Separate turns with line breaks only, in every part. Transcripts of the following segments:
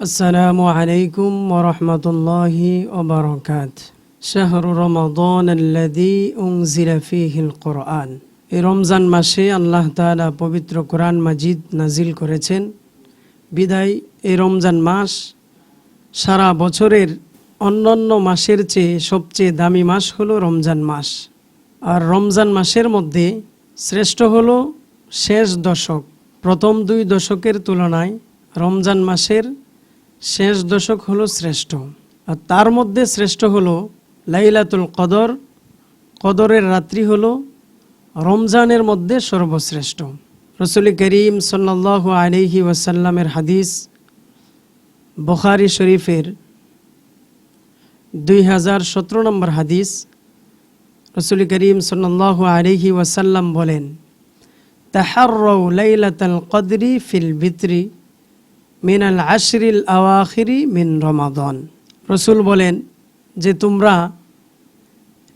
السلام عليكم ورحمة الله وبركاته شهر رمضان الذي أنزل فيه القرآن এই রমজান মাসে আল্লাহ তাআলা পবিত্র কোরআন মাজিদ নাজিল করেছেন বিদায় এই রমজান মাস সারা বছরের অন্যান্য মাসের চেয়ে সবচেয়ে দামি মাস হলো রমজান মাস আর রমজান মাসের মধ্যে শ্রেষ্ঠ হলো শেষ দশক প্রথম দুই দশকের তুলনায় রমজান মাসের শেষ দশক হলো শ্রেষ্ঠ। আর তার মধ্যে শ্রেষ্ঠ হলো লাইলাতুল কদর। কদরের রাত্রি হলো রমজানের মধ্যে সর্বশ্রেষ্ঠ। রসুল করিম সাল্লাহ আলিহি ওয়াসাল্লামের হাদিস বখারি শরীফের দুই হাজার সতেরো নম্বর হাদিস। রসুল করিম সাল্লাহ আলিহি ওয়াসাল্লাম বলেন তাহারউ লাইলাতাল কদরি ফিল ভিতরি। মিনাল আশরিল আওয়াখিরি মিন রমাদন। রসুল বলেন যে তোমরা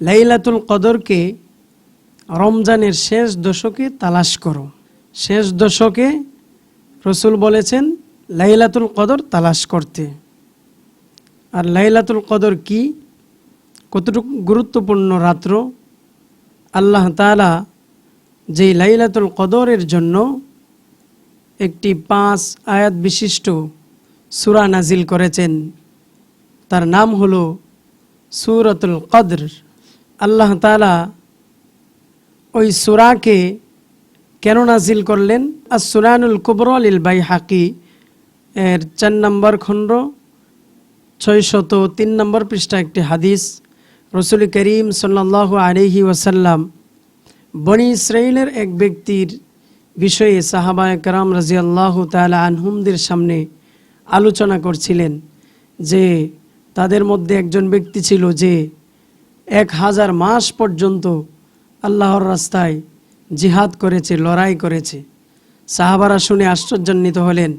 লাইলাতুল কদরকে রমজানের শেষ দশকে তালাশ করো। শেষ দশকে রসুল বলেছেন লাইলাতুল কদর তালাশ করতে। আর লাইলাতুল কদর কি? কতটুকু গুরুত্বপূর্ণ রাত্র? আল্লাহ তাআলা যেই লাইলাতুল কদরের জন্য একটি পাঁচ আয়াত বিশিষ্ট সুরা নাজিল করেছেন। তার নাম হল সুরতুল কদর। আল্লাহ তালা ওই সুরাকে কেন নাজিল করলেন? আর সুরানুল কুবরলিল বাই হাকি এর চার নম্বর খণ্ড, ছয়শত তিন নম্বর পৃষ্ঠা একটি হাদিস। রসুল করিম সাল্লাহ আলহি ওয়াসাল্লাম বনি ইসরাইলের এক ব্যক্তির বিষয়ে সাহাবা একরাম রাজি আল্লাহ তালা আনহুমদের সামনে আলোচনা করছিলেন যে তাদের মধ্যে একজন ব্যক্তি ছিল যে এক হাজার মাস পর্যন্ত আল্লাহর রাস্তায় জিহাদ করেছে, লড়াই করেছে। সাহাবারা শুনে আশ্চর্যান্বিত হলেন,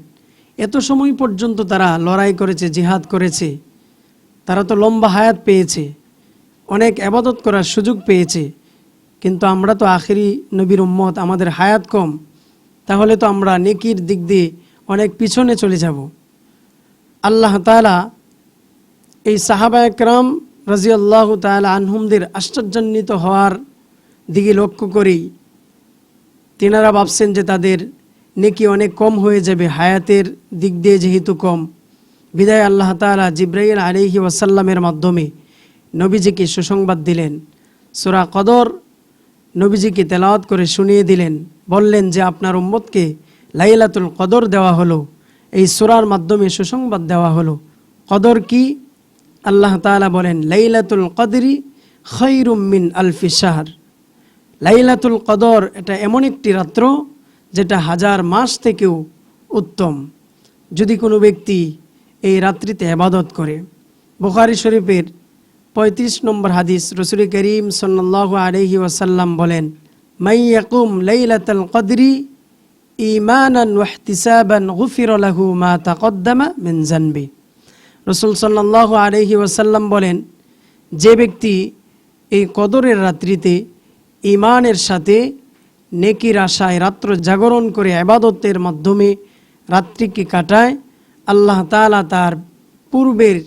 এত সময় পর্যন্ত তারা লড়াই করেছে, জিহাদ করেছে, তারা তো লম্বা হায়াত পেয়েছে, অনেক আবাদত করার সুযোগ পেয়েছে কিন্তু আমরা তো আখেরি নবীর উম্মত, আমাদের হায়াত কম। তাহলে তো আমরা নেকির দিক দিয়ে অনেক পিছনে চলে যাব। আল্লাহ তালা এই সাহাবা একরাম রাজি আল্লাহ তালা আনহুমদের আশ্চর্যান্বিত হওয়ার দিকে লক্ষ্য করেই তেনারা ভাবছেন যে তাদের নেকি অনেক কম হয়ে যাবে, হায়াতের দিক দিয়ে যেহেতু কম। বিদায় আল্লাহ তালা জিব্রাইল আলিহি ওয়াসাল্লামের মাধ্যমে নবীজিকে সুসংবাদ দিলেন। সুরা কদর নবীজিকে তেলাওয়াত করে শুনিয়ে দিলেন, বললেন যে আপনার উম্মতকে লাইলাতুল কদর দেওয়া হলো, এই সুরার মাধ্যমে সুসংবাদ দেওয়া হলো। কদর কি? আল্লাহ তাআলা বলেন, লাইলাতুল কদরি খৈরুম মিন আলফি শাহর। লাইলাতুল কদর এটা এমন একটি রাত্র যেটা হাজার মাস থেকেও উত্তম, যদি কোনো ব্যক্তি এই রাত্রিতে আবাদত করে। বুখারি শরীফের পঁয়ত্রিশ নম্বর হাদিস, রসুল করিম সাল্লাহ আলহি ওয়াসাল্লাম বলেন, মাই ইয়াকুম লাইলাতুল কদরি ইমানান ওয়াহতিসাবান গুফির লাহু মা তাকদ্দামা মিন জানবি। রসুল সাল্লাহ আলহি ওয়াসাল্লাম বলেন, যে ব্যক্তি এই কদরের রাত্রিতে ইমানের সাথে নেকির আশায় রাত্র জাগরণ করে আবাদতের মাধ্যমে রাত্রিকে কাটায়, আল্লাহ তালা তার পূর্বের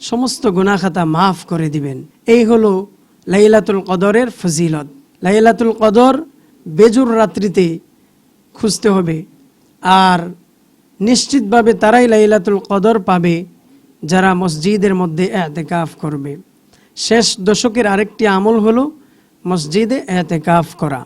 সমস্ত গুনাখাতা মাফ করে দিবেন। এই হলো লাইলাতুল কদরের ফজিলত। লাইলাতুল কদর বেজুর রাত্রিতে খুঁজতে হবে। আর নিশ্চিতভাবে তারাই লাইলাতুল কদর পাবে যারা মসজিদের মধ্যে এতেকাফ করবে। শেষ দশকের আরেকটি আমল হলো মসজিদে এতেকাফ করা।